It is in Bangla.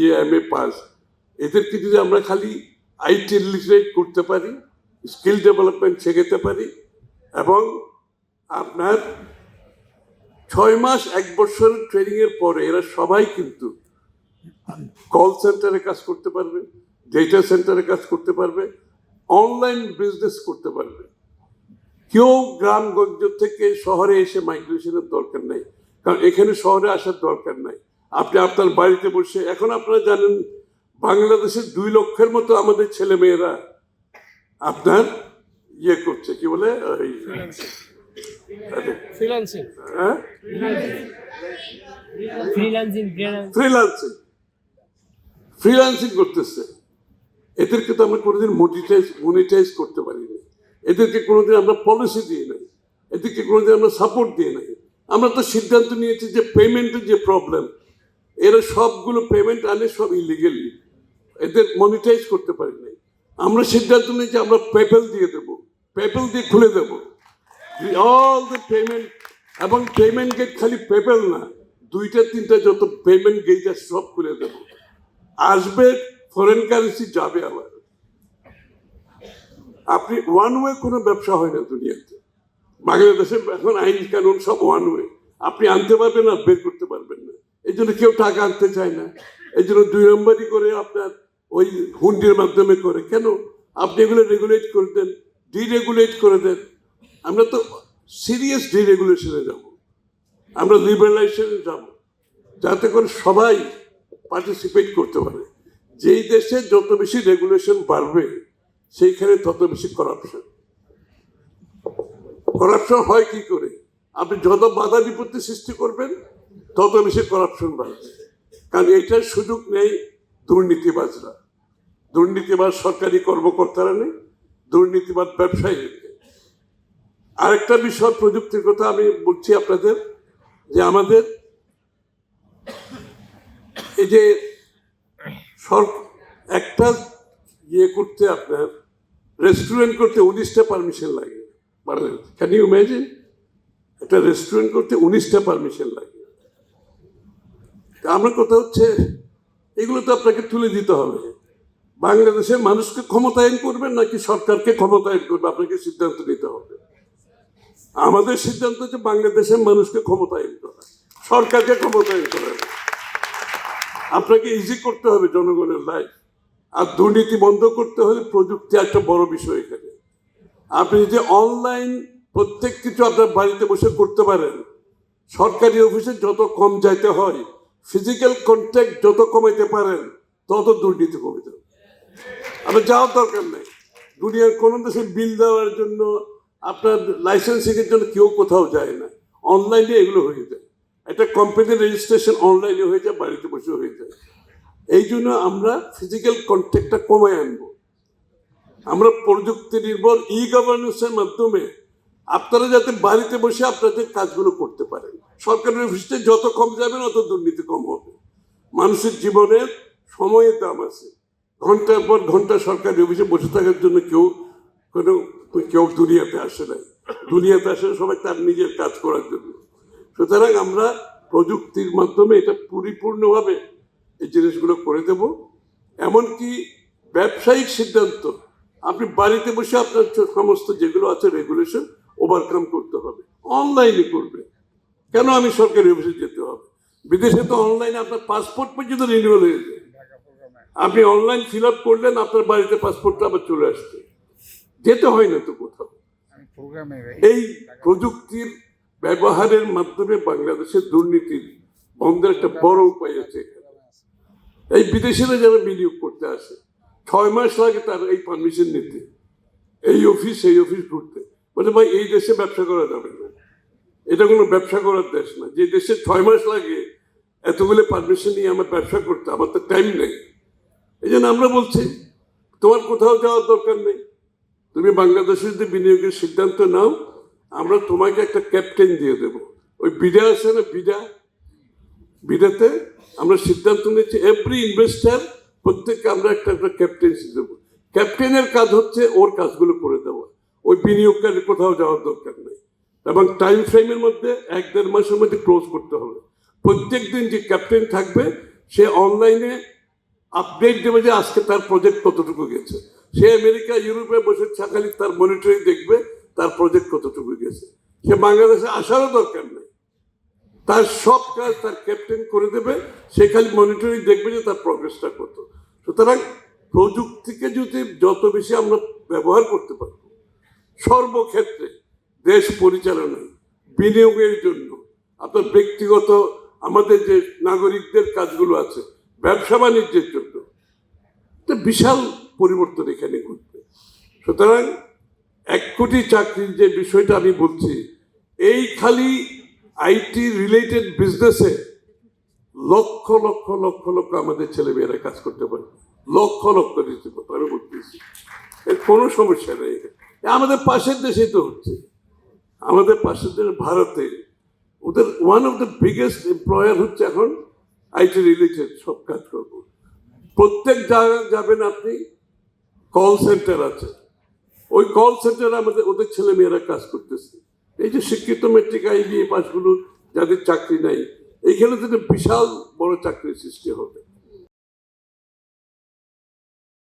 বিএ এম এ পাস এদেরকে যদি আমরা খালি আইটি লিটারেট করতে পারি স্কিল ডেভেলপমেন্ট শেখাতে পারি, এবং আপনার ছয় মাস, এক বছরের ট্রেনিংয়ের পরে এরা সবাই কিন্তু কল সেন্টারে কাজ করতে পারবে ডেটা সেন্টারে কাজ করতে পারবে অনলাইন বিজনেস করতে পারবে। কেউ গ্রামগঞ্জ থেকে শহরে এসে মাইগ্রেশনের দরকার নেই, কারণ এখানে শহরে আসার দরকার নাই। আপনি আপনার বাড়িতে বসে এখন আপনারা জানেন বাংলাদেশের দুই লক্ষের মতো আমাদের ছেলে মেয়েরা আপনার ইয়ে করছে কি বলে? ওই ফ্রিল্যান্সিং হ্যাঁ? ফ্রিল্যান্সিং ফ্রিল্যান্সিং করতেছে। এদেরকে তো আমরা কোনোদিন মোটিটাইজ মনিটাইজ করতে পারিনি। এদেরকে কোনোদিন আমরা পলিসি দিয়ে নাই। এদেরকে কোনোদিন আমরা সাপোর্ট দিয়ে নাই। আমরা তো সিদ্ধান্ত নিয়েছি যে পেমেন্টের যে প্রবলেম এরা সবগুলো পেমেন্ট আনে সব ইলিগেলি এদের মনিটাইজ করতে পারি নাই। আমরা সিদ্ধান্ত নিয়েছি আমরা পেপেল দিয়ে দেবো। পেপেল দিয়ে খুলে দেবো। অল দ্য পেমেন্ট এবং পেমেন্ট গেট খালি পেপেল না, দুইটা, তিনটা যত পেমেন্ট গেট আছে সব খুলে দেবো। আসবে ফরেন কারেন্সি যাবে আবার। আপনি ওয়ান ওয়ে কোনো ব্যবসা হয় না দুনিয়াতে। বাংলাদেশে এখন আইন কানুন সব ওয়ান ওয়ে আপনি আনতে পারবেন আর বের এই জন্য কেউ টাকা আনতে চায় না। এই জন্য দুই নম্বরই করে আপনার ওই হুন্ডির মাধ্যমে করে। কেন? আপনি এগুলো রেগুলেট করে দেন ডিরেগুলেট করে দেন। আমরা তো সিরিয়াস ডিরেগুলেশনে যাব। আমরা লিবারালাইজেশনে যাব। যাতে করে সবাই পার্টিসিপেট করতে পারে। যেই দেশে যত বেশি রেগুলেশন বাড়বে, সেইখানে তত বেশি করাপশন করাপশন হয় কি করে? আপনি যত বাধা বিপত্তি সৃষ্টি করবেন তত বেশি করাপশন বাড়বে কারণ এইটার সুযোগ নেই দুর্নীতিবাজরা। দুর্নীতিবাজ সরকারি কর্মকর্তারা নেই দুর্নীতিবাদ ব্যবসায়ী আরেকটা বিষয় প্রযুক্তির কথা আমি বলছি আপনাদের, যে আমাদের এই যে একটা ইয়ে করতে আপনার রেস্টুরেন্ট করতে উনিশটা পারমিশন লাগে। ক্যান ইউ ইমেজিন একটা রেস্টুরেন্ট করতে উনিশটা পারমিশন লাগে। আমার কথা হচ্ছে, এগুলো তো আপনাকে তুলে দিতে হবে। বাংলাদেশের মানুষকে ক্ষমতায়ন করবেন নাকি সরকারকে ক্ষমতায়ন করবে? আপনাকে সিদ্ধান্ত নিতে হবে। আমাদের সিদ্ধান্ত হচ্ছে বাংলাদেশের মানুষকে ক্ষমতায়ন করা। সরকারকে ক্ষমতায়ন করা। আপনাকে ইজি করতে হবে জনগণের লাইফ আর দুর্নীতি বন্ধ করতে হলে প্রযুক্তি একটা বড় বিষয় এখানে। আপনি যদি অনলাইন প্রত্যেক কিছু আপনার বাড়িতে বসে করতে পারেন, সরকারি অফিসে যত কম যাইতে হয় ফিজিক্যাল কন্ট্যাক্ট যত কমাইতে পারেন, তত দুর্নীতি কমে যাবে। আপনার যাওয়ার দরকার নেই। দুনিয়ার কোনো দেশে বিল দেওয়ার জন্য আপনার লাইসেন্সিংয়ের জন্য কেউ কোথাও যায় না। অনলাইনে এগুলো হয়ে যায়। একটা কোম্পানির রেজিস্ট্রেশন অনলাইনে হয়ে যায়, বাড়িতে বসে হয়ে যায়। এই জন্য আমরা ফিজিক্যাল কন্ট্যাক্টটা কমায় আনব। আমরা প্রযুক্তি নির্ভর ই গভর্নেন্সের মাধ্যমে আপনারা যাতে বাড়িতে বসে আপনাদের কাজগুলো করতে পারেন। সরকারের অফিসে যত কম যাবেন, অত দুর্নীতি কম হবে। মানুষের জীবনের সময়ের দাম আছে। ঘণ্টার পর ঘণ্টা সরকারি অফিসে বসে থাকার জন্য কেউ কোনো, কেউ দুনিয়াতে আসে নাই। দুনিয়াতে আসে সবাই তার নিজের কাজ করার জন্য। সুতরাং আমরা প্রযুক্তির মাধ্যমে এটা পরিপূর্ণভাবে এই জিনিসগুলো করে দেব। এমনকি ব্যবসায়িক সিদ্ধান্ত, আপনি বাড়িতে বসে আপনার সমস্ত যেগুলো আছে রেগুলেশন ওভারকাম করতে হবে অনলাইনে করবে। কেন আমি সরকারি অফিসে যেতে হবে? বিদেশে তো অনলাইনে আপনার পাসপোর্ট পর্যন্ত রিনিউয়াল হয়ে যায়। আপনি অনলাইন ফিল আপ করলেন আপনার বাড়িতে পাসপোর্টটা আবার চলে আসছে। যেতে হয় না তো কোথাও। এই প্রযুক্তির ব্যবহারের মাধ্যমে বাংলাদেশের দুর্নীতির বন্ধের একটা বড় উপায় আছে। এই বিদেশিরা যারা বিনিয়োগ করতে আসে ছয় মাস লাগে তার এই পারমিশন নিতে। এই অফিস এই অফিস ঘুরতে। বলে ভাই, এই দেশে ব্যবসা করা যাবে না। এটা কোনো ব্যবসা করার দেশ না। যে দেশে ছয় মাস লাগে এতগুলো পারমিশন নিয়ে আমার ব্যবসা করতে, আমার তো টাইম নেই। এই জন্য আমরা বলছি, তোমার কোথাও যাওয়ার দরকার নেই। তুমি বাংলাদেশে যদি বিনিয়োগের সিদ্ধান্ত নাও, আমরা তোমাকে একটা ক্যাপ্টেন দিয়ে দেব। ওই বিডা আছে না বিডা বিডাতে আমরা সিদ্ধান্ত নিচ্ছি এভরি ইনভেস্টার প্রত্যেককে আমরা একটা একটা ক্যাপ্টেন্সি দেবো। ক্যাপ্টেনের কাজ হচ্ছে ওর কাজগুলো করে দেওয়া। ওই বিনিয়োগকারী কোথাও যাওয়ার দরকার নেই। এবং টাইম ফ্রেমের মধ্যে এক দেড় মাসের মধ্যে ক্লোজ করতে হবে। প্রত্যেক দিন যে ক্যাপ্টেন থাকবে, সে অনলাইনে আপডেট দেবে যে আজকে তার প্রজেক্ট কতটুকু গেছে। সে আমেরিকা, ইউরোপে বসে থাকালি তার মনিটরিং দেখবে তার প্রজেক্ট কতটুকু গেছে। সে বাংলাদেশে আসারও দরকার নেই। তার সব কাজ তার ক্যাপ্টেন করে দেবে, সে খালি মনিটরিং দেখবে যে তার প্রগ্রেসটা কত। সুতরাং প্রযুক্তিকে যদি যত বেশি আমরা ব্যবহার করতে পারব সর্বক্ষেত্রে দেশ পরিচালনায়, বিনিয়োগের জন্য। আপনার ব্যক্তিগত, আমাদের যে নাগরিকদের কাজগুলো আছে, ব্যবসা বাণিজ্যের জন্য। বিশাল পরিবর্তন এখানে ঘটবে। সুতরাং এক কোটি চাকরির যে বিষয়টা আমি বলছি, এই খালি আইটি রিলেটেড বিজনেসে লক্ষ লক্ষ লক্ষ লক্ষ আমাদের ছেলেমেয়েরা কাজ করতে পারে। লক্ষ লক্ষ রীতিমতো আমি বলতেছি। এর কোনো সমস্যা নেই আমাদের পাশের দেশেই তো হচ্ছে। আমাদের পাশের দেশ ভারতে। ওদের one of the biggest employer হচ্ছে এখন আইটি রিলেটেড সব কাজ করব প্রত্যেক জায়গায় যাবেন আপনি কল সেন্টার আছে। ওই কল সেন্টারে আমাদের, ওদের ছেলে মেয়েরা কাজ করতেছে। এই যে শিক্ষিত মেট্রিক আইবিএ পাসগুলো যাদের চাকরি নাই এইখানে থেকে বিশাল বড় চাকরির সৃষ্টি হবে